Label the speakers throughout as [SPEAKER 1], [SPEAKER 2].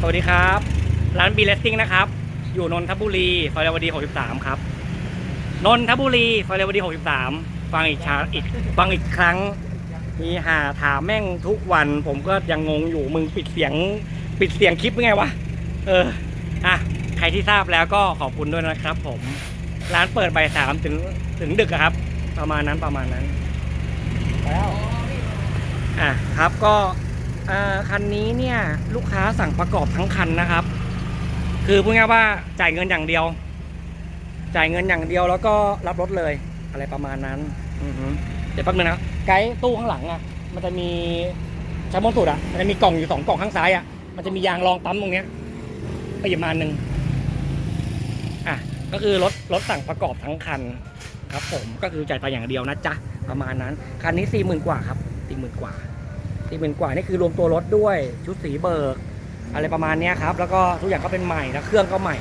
[SPEAKER 1] สวัสดีครับ ร้านบีเลสซิ่งนะครับ อยู่นนทบุรีซอยเรวดี 63 ครับนนทบุรีซอยเรวดี 63 ฟังอีกชาอีกฟังอีกครั้ง มีหาถามแม่งทุกวัน ผมก็ยังงงอยู่มึงปิดเสียง ปิดเสียงคลิปยังไงวะเอออะใครที่ทราบแล้วก็ขอบคุณด้วยนะครับ ผม ร้านเปิดบ่ายสามถึงถึงดึกอะครับ ประมาณนั้นประมาณนั้นแล้วอะครับก็เอ่อ คันนี้เนี่ยลูกค้าสั่งประกอบทั้งคันนะครับ คือพูดง่ายว่าจ่ายเงินอย่างเดียว จ่ายเงินอย่างเดียวแล้วก็รับรถเลย อะไรประมาณนั้นเดี๋ยวแป๊บนึงนะไกด์ตู้ข้างหลังอะ มันจะมีชั้นบนสุดอะมันจะมีกล่องอยู่สองกล่องข้างซ้ายอะมันจะมียางรองปั๊มตรงเนี้ยไปหยิบมาอันหนึ่งอะก็คือรถรถสั่งประกอบทั้งคันครับผมก็คือจ่ายไปอย่างเดียวนะจ๊ะประมาณนั้นคันนี้สี่หมื่นกว่าครับสี่หมื่นกว่า สี่หมื่นกว่านี่คือรวมตัวรถด้วยชุดสีเบิก อะไรประมาณเนี้ยครับ แล้วก็ทุกอย่างก็เป็นใหม่แล้วเครื่องก็ใหม่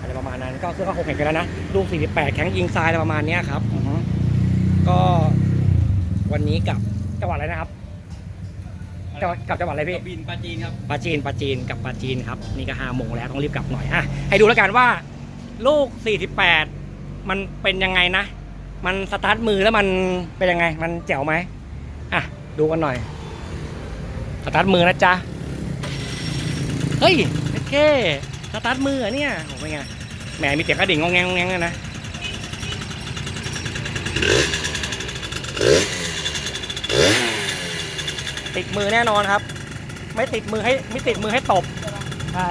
[SPEAKER 1] อะไรประมาณนั้น ก็เครื่องก็หกแข่งกันแล้วนะลูก48แข็งยิงทรายอะไรประมาณเนี้ยครับอือฮึก็วันนี้กลับจังหวัดอะไรนะครับจังหวัดกลับจังหวัดอะไรพี่
[SPEAKER 2] บินปลาจีนครับ
[SPEAKER 1] ปลาจีนปลาจีนกับปลาจีนครับนี่ก็ห้าโมงแล้วต้องรีบกลับหน่อยอะให้ดูแล้วกันว่า ลูก 48 มันเป็นยังไงนะ มันสตาร์ทมือแล้วมันเป็นยังไง มันแจ๋วไหมอะดูกันหน่อย สตาร์ทมือนะจ๊ะ เฮ้ยโอเคสตาร์ทมือเหรอเนี่ยโอ้เป็นไงแหมมีเสียงกระดิ่งงองแงงงองแงงเลยนะติดมือแน่นอนครับ ไม่ติดมือให้ไม่ติดมือให้ตบใช่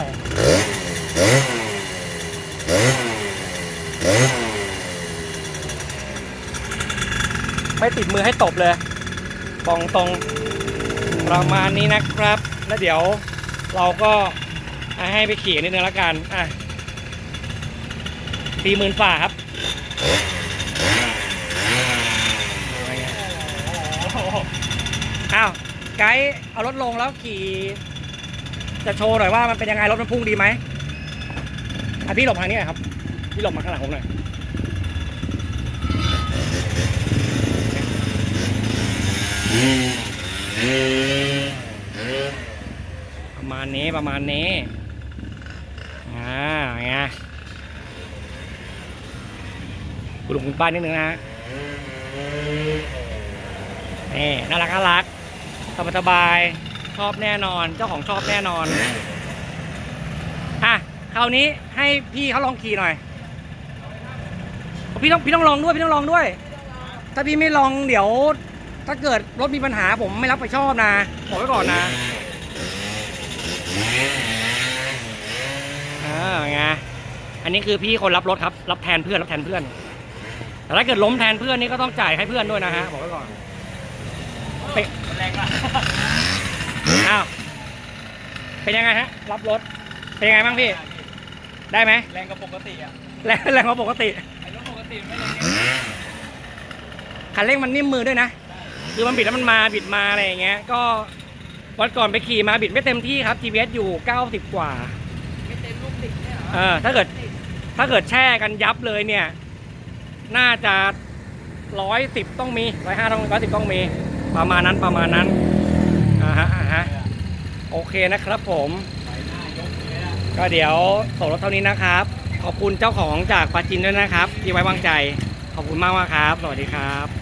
[SPEAKER 1] ไม่ติดมือให้ตบเลยตรงตรง ประมาณนี้นะครับ แล้วเดี๋ยวเราก็ให้ไปขี่นิดนึงแล้วกันอะสี่หมื่นฝ่าครับอ้าวไกด์เอารถลงแล้วขี่ จะโชว์หน่อยว่ามันเป็นยังไงรถมันพุ่งดีไหมอะพี่หลบทางนี้หน่อยครับ พี่หลบมาข้างหลังผมหน่อย ประมาณนี้ประมาณนี้ อ่าไงคุณลุงคุณป้านิดนึงนะนี่น่ารักน่ารักสบายสบายๆชอบแน่นอน เจ้าของชอบแน่นอน อะคราวนี้ให้พี่เขาลองขี่หน่อย พี่ต้องพี่ต้องลองด้วยพี่ต้องลองด้วย ถ้าพี่ไม่ลองเดี๋ยว ถ้าเกิดรถมีปัญหาผมไม่รับผิดชอบนะ บอกไว้ก่อนนะ อ่าไงอันนี้คือพี่คนรับรถครับ รับแทนเพื่อนรับแทนเพื่อน แต่ถ้าเกิดล้มแทนเพื่อนนี่ก็ต้องจ่ายให้เพื่อนด้วยนะฮะบอกไว้ก่อน
[SPEAKER 2] แรงละ
[SPEAKER 1] อ้าวเป็นยังไงฮะ รับรถ เป็นยังไงบ้างพี่ ได้ไหม
[SPEAKER 2] แรงกว่าปกติอะ
[SPEAKER 1] แรงแรงกว่าปกติ
[SPEAKER 2] ไอ้รถปกติไม่แรง
[SPEAKER 1] คันเร่งมันนิ่มมือด้วยนะ คือมันบิดแล้วมันมาบิดมาอะไรอย่างเงี้ย ก็ วันก่อนไปขี่มาบิดไม่เต็มที่ครับ GPS อยู่ 90 กว่า
[SPEAKER 2] ไม่เต็มลูกติดเนี่ยเหรอ
[SPEAKER 1] เออถ้าเกิด ถ้าเกิดแช่กันยับเลยเนี่ย น่าจะร้อยสิบต้องมีร้อยห้าต้องร้อยสิบต้องมี ประมาณนั้นประมาณนั้นอ่าฮะอ่าฮะโอเคนะครับผม
[SPEAKER 2] ไปหน้ายกเลยอะ
[SPEAKER 1] ก็เดี๋ยวส่งรถเท่านี้นะครับ ขอบคุณเจ้าของจากปาจินด้วยนะครับ ที่ไว้วางใจ ขอบคุณมากมากๆครับ สวัสดีครับ